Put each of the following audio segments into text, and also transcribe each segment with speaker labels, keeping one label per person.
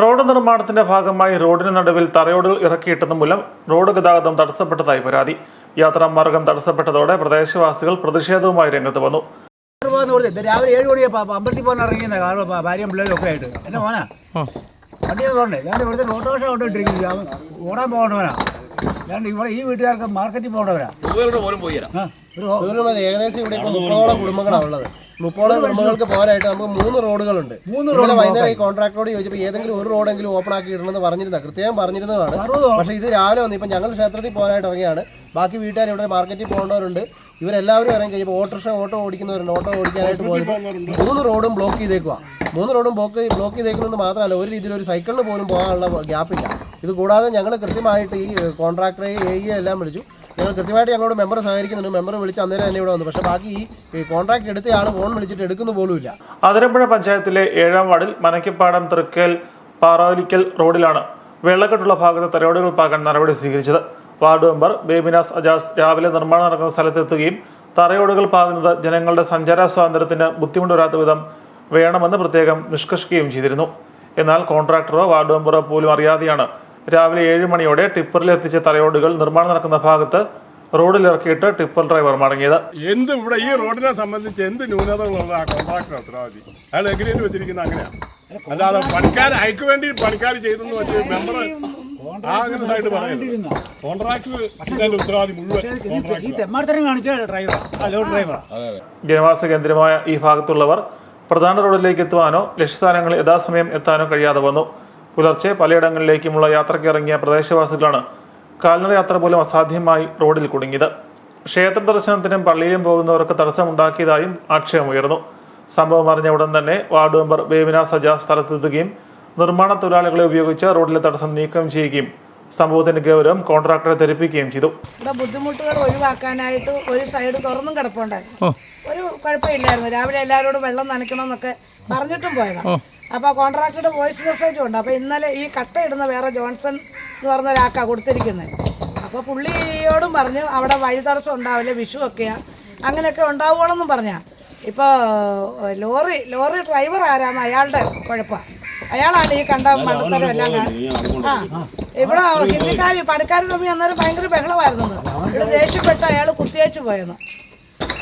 Speaker 1: Road നിർമ്മാണത്തിന്റെ ഭാഗമായി റോഡിന് നടുവിൽ തറയോടുകൾ ഇറക്കിയിട്ടത് മൂലം റോഡ് ഗതാഗതം തടസ്സപ്പെട്ടതായി പരാതി. യാത്രാമാർഗം തടസ്സപ്പെട്ടതോടെ പ്രദേശവാസികൾ പ്രതിഷേധവുമായി രംഗത്ത് വന്നു.
Speaker 2: രാവിലെ ഏഴ് മണിയെ അമ്പലത്തിൽ പോകാൻ ഇറങ്ങിയെന്ന കാരണം ഭാര്യയും പിള്ളേരും ഒക്കെ ആയിട്ട്. എന്നെ മോനാ? വണ്ടി പറഞ്ഞേ ഞാൻ ഇവിടുത്തെ ഓട്ടോറിക്ഷ കൊണ്ടിട്ടിരിക്കുന്നു ഓടാൻ പോകേണ്ടവനാ. ഞാൻ ഇവിടെ ഈ വീട്ടുകാർക്ക് മാർക്കറ്റിൽ
Speaker 3: പോകണ്ടവരാ. ഏകദേശം ഇവിടെ ഇപ്പോൾ മുപ്പതോളം കുടുംബങ്ങളാണ് ഉള്ളത്. മുപ്പതോളം കുടുംബങ്ങൾക്ക് പോകാനായിട്ട് നമുക്ക് മൂന്ന് റോഡുകളുണ്ട്.
Speaker 2: മൂന്ന്
Speaker 3: റോഡ് വൈകുന്നേരം ഈ കോൺട്രാക്ടറോട് ചോദിച്ചപ്പോൾ ഏതെങ്കിലും ഒരു റോഡെങ്കിലും ഓപ്പൺ ആക്കി ഇടണമെന്ന് പറഞ്ഞിരുന്ന കൃത്യം പറഞ്ഞിരുന്നതാണ്? പക്ഷേ ഇത് രാവിലെ വന്നു ഇപ്പം ഞങ്ങൾ ക്ഷേത്രത്തിൽ പോകാനായിട്ട് ഇറങ്ങിയാണ്. ബാക്കി വീട്ടുകാർ ഇവിടെ മാർക്കറ്റിൽ പോകേണ്ടവരുണ്ട്. ഇവരെല്ലാവരും ഇറങ്ങി കഴിഞ്ഞപ്പോൾ ഓട്ടോറിക്ഷ ഓട്ടോ ഓടിക്കുന്നവരുണ്ട്. ഓട്ടോ ഓടിക്കാനായിട്ട് പോയപ്പോൾ മൂന്ന് റോഡും ബ്ലോക്ക് ചെയ്തേക്കുക മൂന്ന് റോഡും ബ്ലോക്ക് ബ്ലോക്ക് ചെയ്തേക്കുന്നത് മാത്രമല്ല ഒരു രീതിയിൽ ഒരു സൈക്കിളിന് പോലും പോകാനുള്ള ഗ്യാപ്പില്ല ഇത് കൂടാതെ ഞങ്ങൾ കൃത്യമായിട്ട് ഈ കോൺട്രാക്ടറെ എ എല്ലാം വിളിച്ചു. ഞങ്ങൾ കൃത്യമായിട്ട് ഞങ്ങളോട് മെമ്പർ സഹകരിക്കുന്നുണ്ട്. മെമ്പർ വിളിച്ച് അന്നേരം തന്നെ ഇവിടെ വന്നു. പക്ഷേ ബാക്കി ഈ കോൺട്രാക്ട് എടുത്തയാൾ ഫോൺ വിളിച്ചിട്ട് എടുക്കുന്ന പോലുമില്ല.
Speaker 1: അതിരമ്പുഴ പഞ്ചായത്തിലെ ഏഴാം വാർഡിൽ മനക്കിപ്പാടം തൃക്കൽ പാറാലിക്കൽ റോഡിലാണ് വെള്ളക്കെട്ടുള്ള ഭാഗത്ത് തറയോടുകൾ പാകാൻ നടപടി സ്വീകരിച്ചത്. വാർഡ് മെമ്പർ ബേബിനാസ് അജാസ് രാവിലെ നിർമ്മാണം നടക്കുന്ന സ്ഥലത്തെത്തുകയും തറയോടുകൾ പാകുന്നത് ജനങ്ങളുടെ സഞ്ചാര സ്വാതന്ത്ര്യത്തിന് ബുദ്ധിമുട്ട് വിധം വേണമെന്ന് പ്രത്യേകം നിഷ്കർഷിക്കുകയും ചെയ്തിരുന്നു. എന്നാൽ കോൺട്രാക്ടറോ വാർഡ് മെമ്പറോ പോലും അറിയാതെയാണ് രാവിലെ ഏഴ് മണിയോടെ ടിപ്പറിൽ എത്തിച്ച തലയോടുകൾ നിർമ്മാണം നടക്കുന്ന ഭാഗത്ത് റോഡിൽ ഇറക്കിയിട്ട് ടിപ്പർ ഡ്രൈവർ മടങ്ങിയത്.
Speaker 4: എന്ത് ഇവിടെ ഈ റോഡിനെ സംബന്ധിച്ച് എന്ത് ന്യൂനതകളുള്ള ആ കോൺട്രാക്ടർ ഉത്തരവാദി? അയാൾ എഗ്രിമെന്റ് വെച്ചിരിക്കുന്നത് അങ്ങനെയാണ് അല്ലാതെ പണിക്കാർ അയക്ക് വേണ്ടി പണിക്കാർ ചെയ്തെന്ന് വെച്ച് മെമ്പർ
Speaker 1: ജനവാസ കേന്ദ്രമായ ഈ ഭാഗത്തുള്ളവർ പ്രധാന റോഡിലേക്ക് എത്തുവാനോ ലക്ഷ്യസ്ഥാനങ്ങളിൽ യഥാസമയം എത്താനോ കഴിയാതെ വന്നു. പുലർച്ചെ പലയിടങ്ങളിലേക്കുമുള്ള യാത്രയ്ക്ക് ഇറങ്ങിയ പ്രദേശവാസികളാണ് കാൽനട യാത്ര പോലും അസാധ്യമായി റോഡിൽ കുടുങ്ങിയത്. ക്ഷേത്ര ദർശനത്തിനും പള്ളിയിലും പോകുന്നവർക്ക് തടസ്സമുണ്ടാക്കിയതായും ആക്ഷേപമുയർന്നു. സംഭവം അറിഞ്ഞ ഉടൻ തന്നെ വാർഡ് മെമ്പർ വേവിന സജാ സ്ഥലത്തെത്തുകയും നിർമ്മാണ തൊഴിലാളികളെ ഉപയോഗിച്ച് റോഡിലെ തടസ്സം നീക്കം ചെയ്യുകയും സംഭവത്തിന്റെ ഗൗരവം കോൺട്രാക്ടറെ ധരിപ്പിക്കുകയും ചെയ്തു.
Speaker 5: ഇവിടെ ബുദ്ധിമുട്ടുകൾ ഒഴിവാക്കാനായിട്ട് ഒരു സൈഡ് തുറന്നും കിടപ്പുണ്ടായിരുന്നു. ഒരു കുഴപ്പമില്ലായിരുന്നു. രാവിലെ എല്ലാവരോടും വെള്ളം നനയ്ക്കണം എന്നൊക്കെ പറഞ്ഞിട്ടും പോയതാ. അപ്പൊ കോൺട്രാക്ടറുടെ വോയിസ് മെസ്സേജും ഉണ്ട്. അപ്പൊ ഇന്നലെ ഈ കട്ട ഇടുന്ന വേറെ ജോൺസൺ എന്ന് പറഞ്ഞ ഒരാൾക്കാ കൊടുത്തിരിക്കുന്നത് അപ്പൊ പുള്ളിയോടും പറഞ്ഞു അവിടെ വഴി തടസ്സം ഉണ്ടാവില്ല വിഷു ഒക്കെയാ. അങ്ങനെയൊക്കെ ഉണ്ടാവുകയാണെന്നും പറഞ്ഞാ. ഇപ്പൊ ലോറി ലോറി ഡ്രൈവർ ആരാന്ന് അയാളുടെ കുഴപ്പമാണ് അയാളാണ് ഈ കണ്ട മണ്ടത്തരം എല്ലാം ആ ഇവിടെ ഹിന്ദിക്കാർ പണിക്കാർ തമ്മിൽ അന്നേരം ഭയങ്കര ബഹളമായിരുന്നു ഇവിടെ ദേഷ്യപ്പെട്ട് അയാൾ കുത്തിയേച്ച് പോയെന്ന്.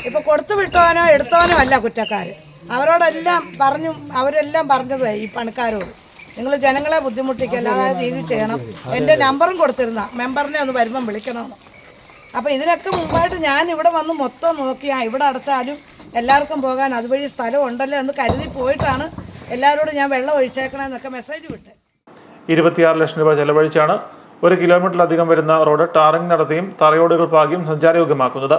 Speaker 5: ഇപ്പൊ കൊടുത്തു വിട്ടവനോ എടുത്തവനോ അല്ല കുറ്റക്കാര്. അവരോടെല്ലാം പറഞ്ഞു അവരെല്ലാം പറഞ്ഞത് ഈ പണിക്കാരോട്. നിങ്ങൾ ജനങ്ങളെ ബുദ്ധിമുട്ടിക്കല്ല ബുദ്ധിമുട്ടിക്കല്ലാതെ രീതി ചെയ്യണം. എന്റെ നമ്പറും കൊടുത്തിരുന്ന മെമ്പറിനെ ഒന്ന് വരുമ്പം വിളിക്കണമെന്ന്. അപ്പോൾ ഇതിനൊക്കെ മുമ്പായിട്ട് ഞാൻ ഇവിടെ വന്ന് മൊത്തം നോക്കിയാ ഇവിടെ അടച്ചാലും എല്ലാവർക്കും പോകാൻ അതുവഴി സ്ഥലം ഉണ്ടല്ലോ എന്ന് കരുതി പോയിട്ടാണ് എല്ലാവരോടും ഞാൻ വെള്ളം ഒഴിച്ചേക്കണമെന്നൊക്കെ മെസ്സേജ് വിട്ടത്
Speaker 1: ഇരുപത്തിയാറ് ലക്ഷം രൂപ ചെലവഴിച്ചാണ് ഒരു കിലോമീറ്ററിലധികം വരുന്ന റോഡ് ടാറിംഗ് നടത്തിയും തറയോടുകൾ പാകിയും സഞ്ചാരയോഗ്യമാക്കുന്നത്.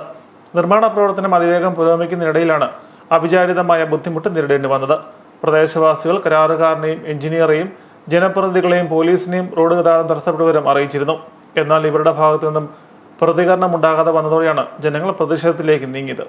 Speaker 1: നിർമ്മാണ പ്രവർത്തനം അതിവേഗം പുരോഗമിക്കുന്നതിനിടയിലാണ് അവിചാരിതമായ ബുദ്ധിമുട്ട് നേരിടേണ്ടി വന്നത്. പ്രദേശവാസികൾ കരാറുകാരനെയും എഞ്ചിനീയറെയും ജനപ്രതിനിധികളെയും പോലീസിനെയും റോഡ് ഗതാഗതം തടസ്സപ്പെട്ടവരും അറിയിച്ചിരുന്നു. എന്നാൽ ഇവരുടെ ഭാഗത്തു നിന്നും പ്രതികരണം ഉണ്ടാകാതെ വന്നതോടെയാണ് ജനങ്ങൾ പ്രതിഷേധത്തിലേക്ക് നീങ്ങിയത്.